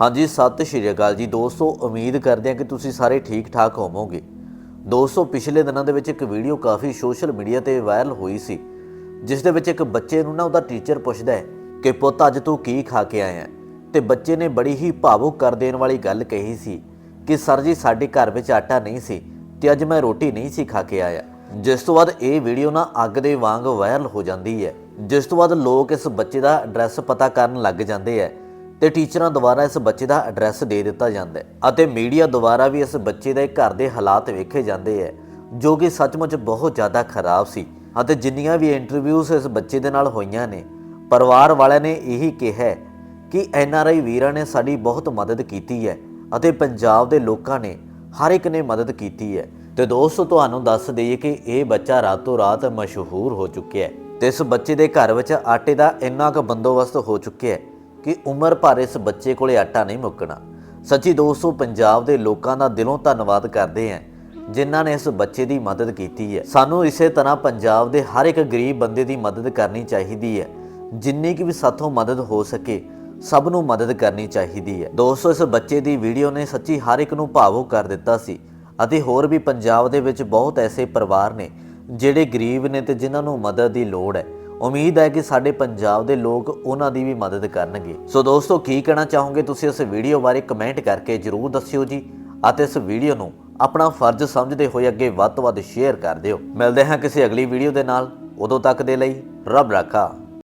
ਹਾਂਜੀ, ਸਤਿ ਸ਼੍ਰੀ ਅਕਾਲ ਜੀ। ਦੋਸਤੋ, ਉਮੀਦ ਕਰਦੇ ਹਾਂ ਕਿ ਤੁਸੀਂ ਸਾਰੇ ਠੀਕ ਠਾਕ ਹੋਵੋਗੇ। ਦੋਸਤੋ, ਪਿਛਲੇ ਦਿਨਾਂ ਦੇ ਵਿੱਚ ਇੱਕ ਵੀਡੀਓ ਕਾਫੀ ਸੋਸ਼ਲ ਮੀਡੀਆ ਤੇ ਵਾਇਰਲ ਹੋਈ ਸੀ, ਜਿਸ ਦੇ ਵਿੱਚ ਇੱਕ ਬੱਚੇ ਨੂੰ ਨਾ ਉਹਦਾ ਟੀਚਰ ਪੁੱਛਦਾ ਹੈ ਕਿ, ਪੁੱਤ, ਅੱਜ ਤੂੰ ਕੀ ਖਾ ਕੇ ਆਇਆ ਹੈ? ਤੇ ਬੱਚੇ ਨੇ ਬੜੀ ਹੀ ਭਾਵੁਕ ਕਰ ਦੇਣ ਵਾਲੀ ਗੱਲ ਕਹੀ ਸੀ ਕਿ, ਸਰ ਜੀ, ਸਾਡੇ ਘਰ ਵਿੱਚ ਆਟਾ ਨਹੀਂ ਸੀ ਤੇ ਅੱਜ ਮੈਂ ਰੋਟੀ ਨਹੀਂ ਸੀ ਖਾ ਕੇ ਆਇਆ। ਜਿਸ ਤੋਂ ਬਾਅਦ ਇਹ ਵੀਡੀਓ ਨਾ ਅੱਗ ਦੇ ਵਾਂਗ ਵਾਇਰਲ ਹੋ ਜਾਂਦੀ ਹੈ, ਜਿਸ ਤੋਂ ਬਾਅਦ ਲੋਕ ਇਸ ਬੱਚੇ ਦਾ ਐਡਰੈਸ ਪਤਾ ਕਰਨ ਲੱਗ ਜਾਂਦੇ ਹੈ ਤੇ ਟੀਚਰਾਂ ਦੁਆਰਾ ਇਸ ਬੱਚੇ ਦਾ ਐਡਰੈਸ ਦੇ ਦਿੱਤਾ ਜਾਂਦਾ ਹੈ ਅਤੇ ਮੀਡੀਆ ਦੁਆਰਾ ਵੀ ਇਸ ਬੱਚੇ ਦੇ ਘਰ ਦੇ ਹਾਲਾਤ ਵੇਖੇ ਜਾਂਦੇ ਹੈ, ਜੋ ਕਿ ਸੱਚਮੁੱਚ ਬਹੁਤ ਜ਼ਿਆਦਾ ਖਰਾਬ ਸੀ ਅਤੇ ਜਿੰਨੀਆਂ ਵੀ ਇੰਟਰਵਿਊਜ਼ ਇਸ ਬੱਚੇ ਦੇ ਨਾਲ ਹੋਈਆਂ ਨੇ, ਪਰਿਵਾਰ ਵਾਲਿਆਂ ਨੇ ਇਹੀ ਕਿਹਾ ਕਿ ਹੈ ਆਰ ਆਈ ਵੀਰਾਂ ਨੇ ਸਾਡੀ ਬਹੁਤ ਮਦਦ ਕੀਤੀ ਹੈ ਅਤੇ ਪੰਜਾਬ ਦੇ ਲੋਕਾਂ ਨੇ ਹਰ ਇੱਕ ਨੇ ਮਦਦ ਕੀਤੀ ਹੈ। ਤੇ ਦੋਸਤੋ, ਤੁਹਾਨੂੰ ਦੱਸ ਦਈਏ ਕਿ ਇਹ ਬੱਚਾ ਰਾਤੋਂ ਰਾਤ ਮਸ਼ਹੂਰ ਹੋ ਚੁੱਕਿਆ ਹੈ ਤੇ ਇਸ ਬੱਚੇ ਦੇ ਘਰ ਵਿੱਚ ਆਟੇ ਦਾ ਇੰਨਾ ਕੁ ਬੰਦੋਬਸਤ ਹੋ ਚੁੱਕਿਆ ਹੈ ਕਿ ਉਮਰ ਭਰ ਇਸ ਬੱਚੇ ਕੋਲੇ ਆਟਾ ਨਹੀਂ ਮੁੱਕਣਾ। ਸੱਚੀ ਦੋਸਤੋ, ਪੰਜਾਬ ਦੇ ਲੋਕਾਂ ਦਾ ਦਿਲੋਂ ਧੰਨਵਾਦ ਕਰਦੇ ਹਾਂ, ਜਿਨ੍ਹਾਂ ਨੇ ਇਸ ਬੱਚੇ ਦੀ ਮਦਦ ਕੀਤੀ ਹੈ। ਸਾਨੂੰ ਇਸੇ ਤਰ੍ਹਾਂ ਪੰਜਾਬ ਦੇ ਹਰ ਇੱਕ ਗਰੀਬ ਬੰਦੇ ਦੀ ਮਦਦ ਕਰਨੀ ਚਾਹੀਦੀ ਹੈ। ਜਿੰਨੀ ਕਿ ਵੀ ਸਾਥੋਂ ਮਦਦ ਹੋ ਸਕੇ, ਸਭ ਨੂੰ ਮਦਦ ਕਰਨੀ ਚਾਹੀਦੀ ਹੈ। ਦੋਸਤੋ, ਇਸ ਬੱਚੇ ਦੀ ਵੀਡੀਓ ਨੇ ਸੱਚੀ ਹਰ ਇੱਕ ਨੂੰ ਭਾਵੁਕ ਕਰ ਦਿੱਤਾ ਸੀ ਅਤੇ ਹੋਰ ਵੀ ਪੰਜਾਬ ਦੇ ਵਿੱਚ ਬਹੁਤ ਐਸੇ ਪਰਿਵਾਰ ਨੇ ਜਿਹੜੇ ਗਰੀਬ ਨੇ ਤੇ ਜਿਨ੍ਹਾਂ ਨੂੰ ਮਦਦ ਦੀ ਲੋੜ ਹੈ। ਉਮੀਦ ਹੈ ਕਿ ਸਾਡੇ ਪੰਜਾਬ ਦੇ ਲੋਕ ਉਹਨਾਂ ਦੀ ਵੀ ਮਦਦ ਕਰਨਗੇ। ਸੋ ਦੋਸਤੋ, ਕੀ ਕਹਿਣਾ ਚਾਹੋਗੇ? ਤੁਸੀਂ ਇਸ ਵੀਡੀਓ ਬਾਰੇ ਕਮੈਂਟ ਕਰਕੇ ਜਰੂਰ ਦੱਸਿਓ ਜੀ ਅਤੇ ਇਸ ਵੀਡੀਓ ਨੂੰ ਆਪਣਾ ਫਰਜ਼ ਸਮਝਦੇ ਹੋਏ ਅੱਗੇ ਵੱਧ ਤੋਂ ਵੱਧ ਸ਼ੇਅਰ ਕਰ ਦਿਓ। ਮਿਲਦੇ ਹਾਂ ਕਿਸੇ ਅਗਲੀ ਵੀਡੀਓ ਦੇ ਨਾਲ। ਉਦੋਂ ਤੱਕ ਦੇ ਲਈ ਰੱਬ ਰਾਖਾ।